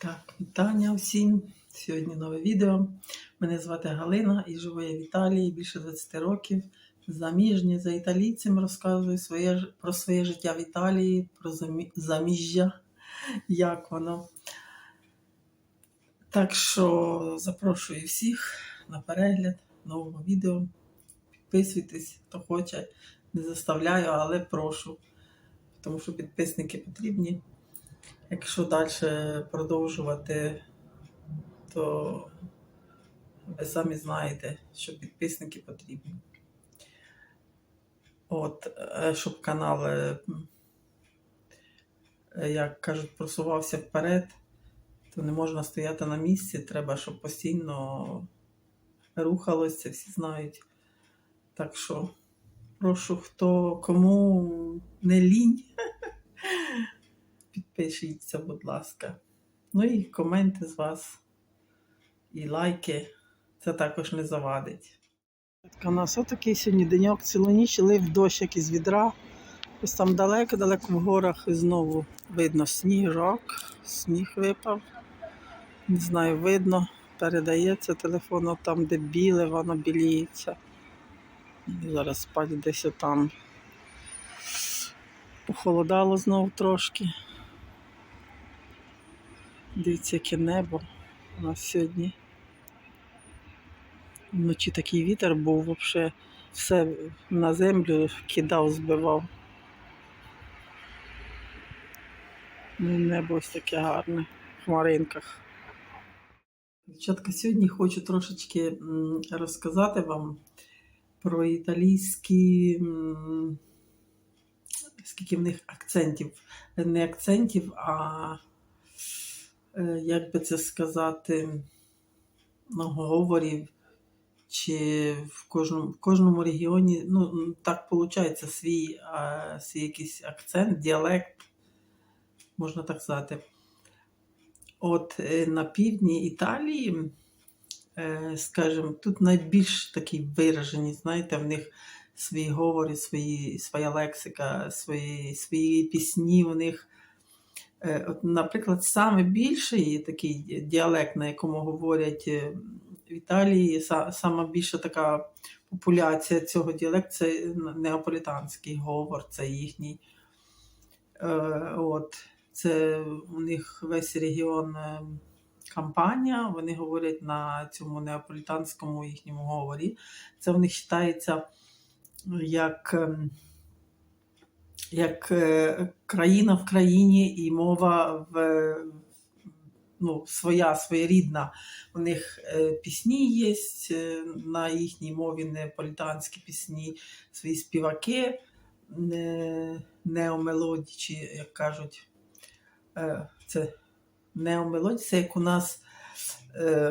Так, вітання всім. Сьогодні нове відео. Мене звати Галина і живу я в Італії більше 20 років. Заміжня за італійцем розказую своє, про своє життя в Італії, про замі- заміжжя, як воно. Так що запрошую всіх на перегляд нового відео. Підписуйтесь, хто хоче. Не заставляю, але прошу. Тому що підписники потрібні. Якщо далі продовжувати, то ви самі знаєте, що підписники потрібні. От, е, щоб канал, е, як кажуть, просувався вперед, то не можна стояти на місці, треба, щоб постійно рухалося, всі знають. Так що прошу, хто кому не лінь, підпишіться, будь ласка. Ну і коменти з вас, і лайки. Це також не завадить. У нас отакий сьогодні деньок, цілу ніч лив дощ як із відра. Ось там далеко-далеко в горах і знову видно сніжок, сніг випав. Не знаю, видно, передається телефон, там, де біле, воно біліється. Зараз спать десь там. Похолодало знову трошки. Дивіться, яке небо у нас сьогодні. Вночі такий вітер був, взагалі все на землю кидав, збивав. Ну, Небо ось таке гарне в хмаринках. Дівчатка, сьогодні хочу трошечки розказати вам про італійські, скільки в них акцентів. Не акцентів, а як би це сказати, ну, говорів, чи в кожному, в кожному регіоні, ну, так виходить, свій, свій якийсь акцент, діалект, можна так сказати. От е, на півдні Італії, е, скажімо, тут найбільш такі виражені, знаєте, в них свої говори, свої, своя лексика, свої, свої пісні у них. Е, От, наприклад, саме більший такий діалект, на якому говорять е, в Італії, са- сама більша така популяція цього діалекту це неаполітанський говор, це їхній. Е, От, це у них весь регіон кампанія, вони говорять на цьому неаполітанському їхньому говорі. Це в них вважається як. Як е, країна в країні і мова в ну, своя, своєрідна. У них е, пісні є е, на їхній мові, неаполітанські пісні, свої співаки, не, неомелоді, чи як кажуть, це неомелоді, це як у нас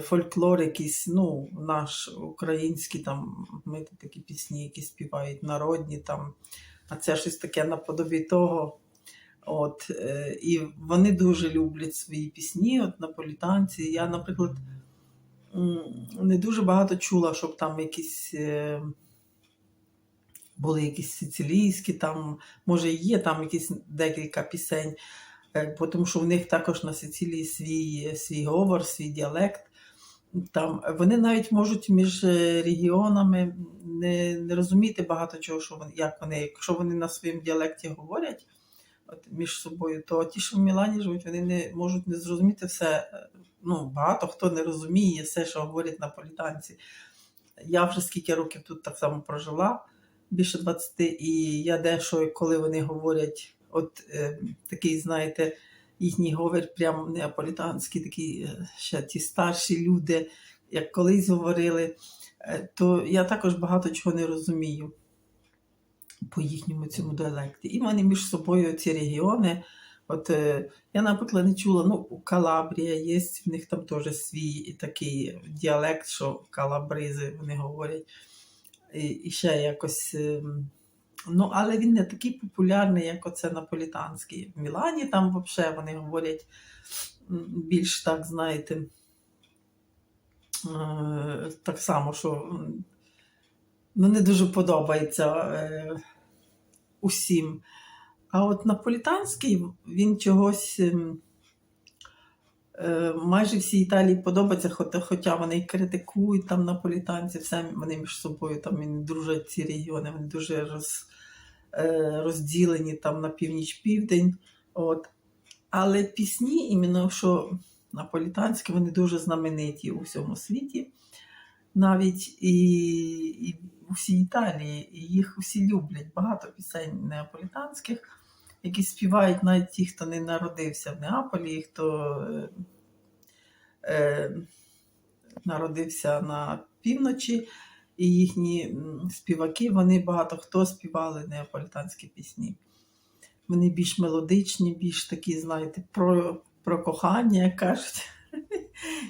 фольклор якийсь, ну, наш український, там, ми такі пісні, які співають народні там. А це щось таке наподобі того. От, е, і вони дуже люблять свої пісні, от наполітанці. Я, наприклад, не дуже багато чула, щоб там якісь е, були якісь сицилійські, там, може, є там якісь декілька пісень, е, тому що в них також на Сицилії свій, свій говор, свій діалект. Там вони навіть можуть між е, регіонами не, не розуміти багато чого, що вони, як вони, якщо вони на своєму діалекті говорять от, між собою, то ті, що в Мілані живуть, вони не можуть не зрозуміти все. е, Ну, багато хто не розуміє все, що говорять наполітанці. Я вже скільки років тут так само прожила, більше 20, і я дещо, коли вони говорять, от е, такий, знаєте, їхній говор прям неаполітанський, такі е, ще ті старші люди, як колись говорили, е, то я також багато чого не розумію по їхньому цьому діалекті. І вони між собою ці регіони. От е, я, наприклад, не чула, ну, у Калабрія є, в них там теж свій такий діалект, що калабризи вони говорять. І, і ще якось. Ну, але він не такий популярний, як оце наполітанський. В Мілані там взагалі вони говорять більш так, знаєте, е, так само, що ну, не дуже подобається е, усім. А от наполітанський він чогось Е, Майже всі Італії подобаються, хоч- хоча вони і критикують там наполітанців, все вони між собою там і дружать ці регіони, вони дуже роз, розділені там на північ-південь. От. Але пісні, іменно що наполітанські, вони дуже знамениті у всьому світі, навіть і, і у всій Італії, і їх усі люблять. Багато пісень неаполітанських, які співають навіть ті, хто не народився в Неаполі, хто е, е, народився на півночі, і їхні співаки, вони багато хто співали неаполітанські пісні. Вони більш мелодичні, більш такі, знаєте, про, про кохання, як кажуть.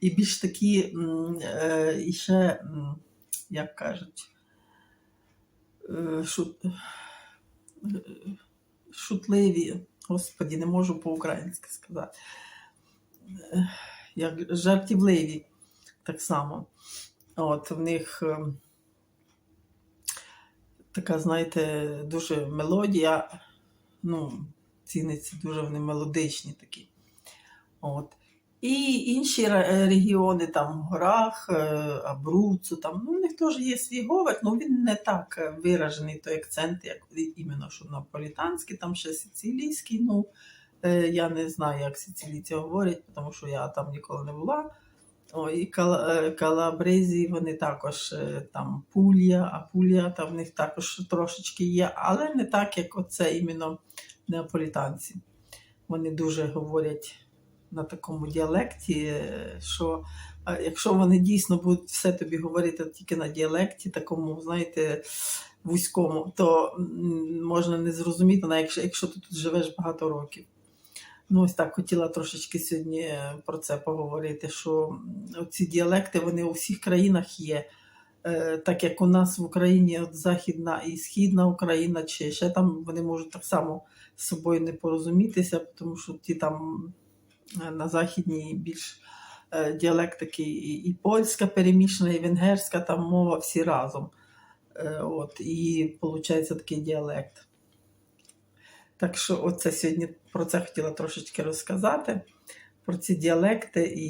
І більш такі, е, і ще, як кажуть, е, шут, е, шутливі. Господі, не можу по-українськи сказати. Як жартівливі так само. От в них е, така, знаєте, дуже мелодія. Ну, ціниться дуже вони мелодичні такі. От. І інші регіони, там в горах, е, Абруцу, там, ну, у них теж є свій говор, але він не так виражений той акцент, як іменно що наполітанський, там ще сицилійський. Ну, е, я не знаю, як сицилійці говорять, тому що я там ніколи не була. О, і кал, е, калабрезі, вони також е, там пулья, а пулья там в них також трошечки є, але не так, як оце іменно неаполітанці. Вони дуже говорять на такому діалекті, е, що якщо вони дійсно будуть все тобі говорити тільки на діалекті, такому, знаєте, вузькому, то можна не зрозуміти, якщо, якщо ти тут живеш багато років. Ну, ось так хотіла трошечки сьогодні е, про це поговорити, що ці діалекти вони у всіх країнах є. Е, Так як у нас в Україні от Західна і Східна Україна, чи ще там вони можуть так само з собою не порозумітися, тому що ті там е, на Західній більш діалект такий і, і польська перемішана, і венгерська там мова всі разом. От, і виходить такий діалект. Так що оце сьогодні про це хотіла трошечки розказати. Про ці діалекти, і,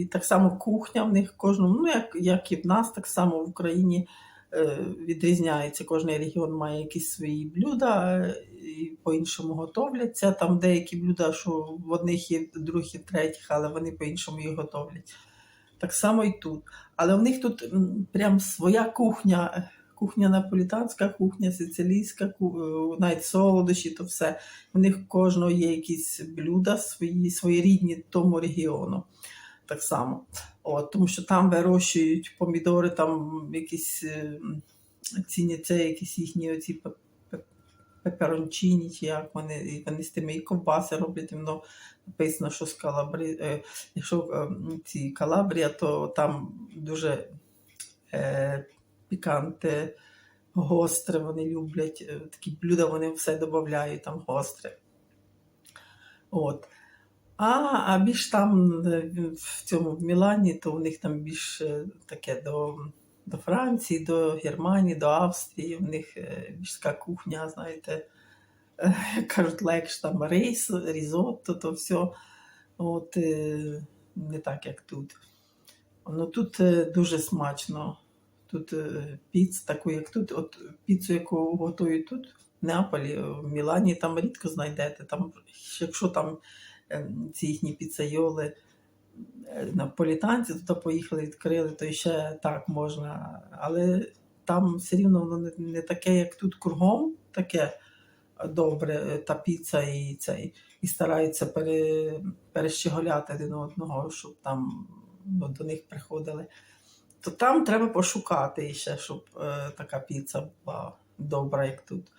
і так само кухня в них кожному, ну як, як і в нас, так само в Україні е, відрізняється. Кожний регіон має якісь свої блюда, е, і по-іншому готовляться. Там деякі блюда, що в одних є, в других в третіх, але вони по-іншому їх готовлять. Так само і тут. Але в них тут прям своя кухня, кухня наполітанська, кухня сицилійська, е, навіть солодощі, то все. У них кожного є якісь блюда свої, своєрідні тому регіону. Так само. От, тому що там вирощують помідори, там якісь е, ціняться якісь їхні оці пе- пе- пеперончині, чи як вони, вони з тими і ковбаси роблять, воно написано, що з калабри, е, якщо ці калабрія, то там дуже е, піканте, гостре вони люблять. е, Такі блюда вони все додають, там гостре. От. А, а більш там е, в цьому в Мілані, то у них там більш е, таке до, до Франції, до Германії, до Австрії. У них більш така кухня, знаєте, як кажуть, легше там рис, різотто, то все. От, не так, як тут. Ну тут дуже смачно. Тут е, піц, таку, як тут, от піцу, яку готують тут, в Неаполі, в Мілані, там рідко знайдете. Там, якщо там е, ці їхні піцайоли е, наполітанці туди поїхали, відкрили, то ще так можна. Але там все рівно воно не, таке, як тут кругом, таке добре, е, та піца і цей. І стараються пере, перещеголяти один одного, щоб там ну, до них приходили. То там треба пошукати ще, щоб е, така піца була добра, як тут.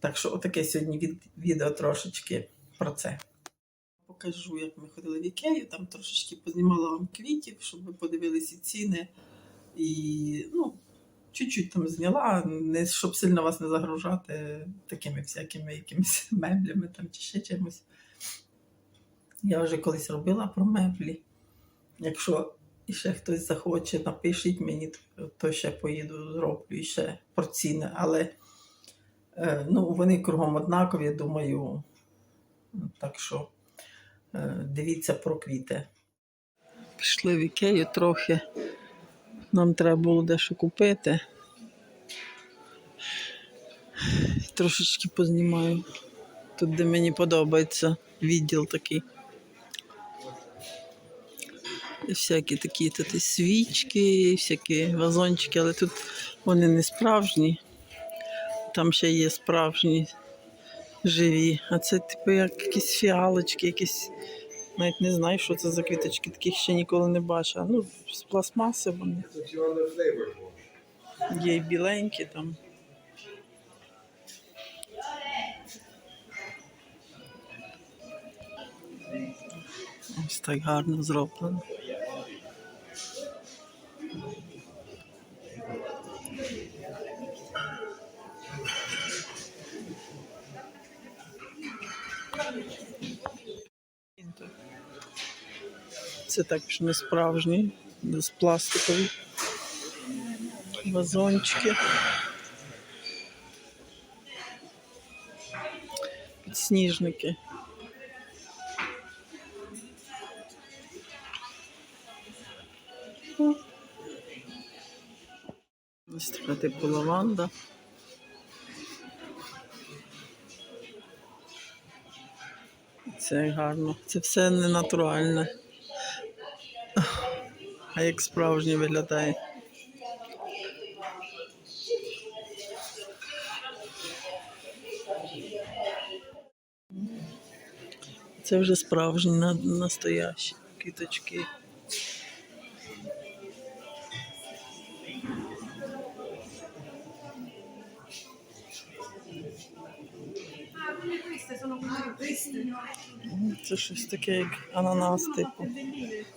Так що отаке сьогодні від, відео трошечки про це. Покажу, як ми ходили в Ікею, там трошечки познімала вам квітів, щоб ви подивилися ціни. І ну, чуть-чуть там зняла, не, щоб сильно вас не загружати такими всякими якимись меблями там, чи ще чимось. Я вже колись робила про меблі. Якщо і ще хтось захоче, напишіть мені, то ще поїду, зроблю і ще про. Але е, ну, вони кругом однакові, думаю. Так що Е, Дивіться про квіти. Пішли в Ікею трохи. Нам треба було дещо купити. Трошечки познімаю. Тут, де мені подобається відділ такий. Всякі такі тут свічки, всякі вазончики, але тут вони не справжні. Там ще є справжні живі. А це типу як якісь фіалочки, якісь. Навіть не знаю, що це за квіточки, таких ще ніколи не бачила. Ну, з пластмаси вони. Є і біленькі там. Ось так гарно зроблено. Це також не справжні, з пластикові вазончики. Підсніжники. Ось така типу лаванда. Це гарно. Це все не натуральне. А як справжнє виглядає. Це вже справжні на- настоящі квіточки. М, Це щось таке, як ананас, типу.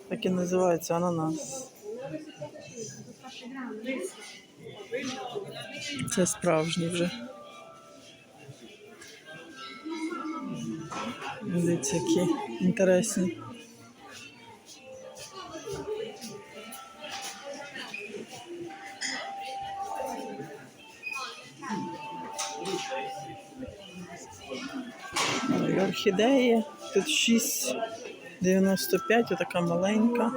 Так і називається ананас. Це справжні вже. Дивіться, які інтересні. Орхідеї. Тут 6,95, отака маленька.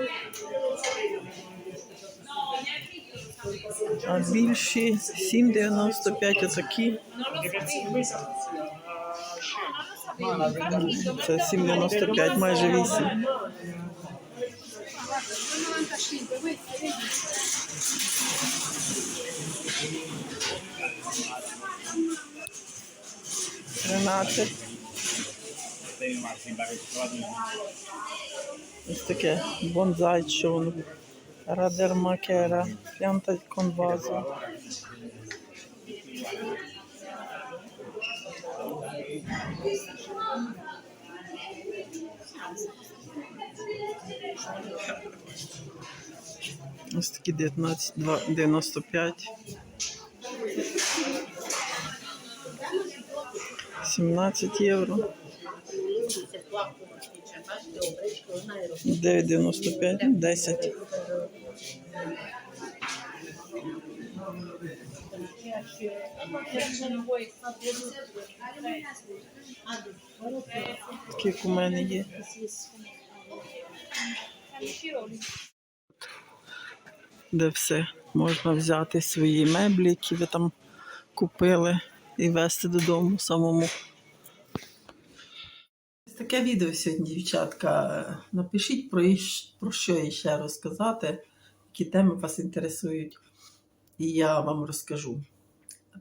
А більші 7,95 отакі. Це 7,95, майже 8. Тринадцять. Ось таке бонзай, що воно. Радермакера, п'янта конвазу. Ось такі 19, 95. 17 євро. 9,95, 10. Такі як у мене є. Де все можна взяти свої меблі, які ви там купили, і везти додому самому. Таке відео сьогодні, дівчатка. Напишіть про, про що ще розказати, які теми вас інтересують. І я вам розкажу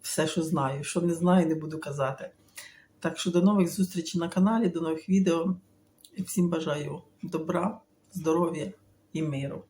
все, що знаю. Що не знаю, не буду казати. Так що до нових зустрічей на каналі, до нових відео. І всім бажаю добра, здоров'я і миру.